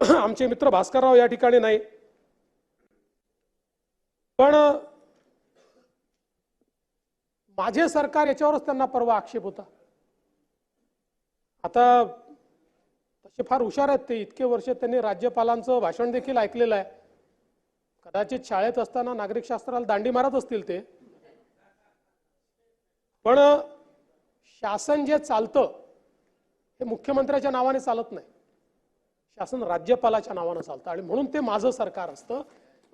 आमचे मित्र भास्करराव या ठिकाणी नाही. पण माझे सरकार याच्यावरच त्यांना परवा आक्षेप होता. आता तसे फार हुशार आहेत ते इतके वर्ष त्यांनी राज्यपालांचं भाषण देखील ऐकलेलं आहे. कदाचित शाळेत असताना नागरिक शास्त्राला दांडी मारत असतील ते. पण शासन जे चालतं हे मुख्यमंत्र्याच्या नावाने चालत नाही. शासन राज्यपालाच्या नावानं चालतं. आणि म्हणून ते माझं सरकार असतं.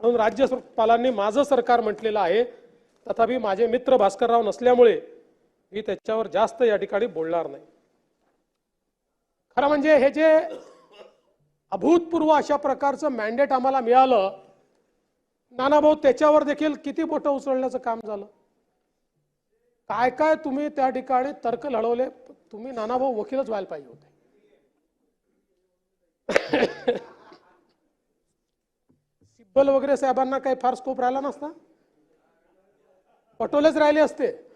म्हणून राज्यपालांनी माझं सरकार म्हटलेलं आहे. तथापि माझे मित्र भास्करराव नसल्यामुळे मी त्याच्यावर जास्त या ठिकाणी बोलणार नाही. खरं म्हणजे हे जे अभूतपूर्व अशा प्रकारचं मॅन्डेट आम्हाला मिळालं नानाभाऊ त्याच्यावर देखील किती बोटं उचलण्याचं काम झालं? काय काय तुम्ही त्या ठिकाणी तर्क लढवले? तुम्ही नानाभाऊ वकीलच व्हायला पाहिजे होते. सिब्बल वगैरे साहेबांना काही फार स्कोप राहिला नसता? पटोलेच राहिले असते.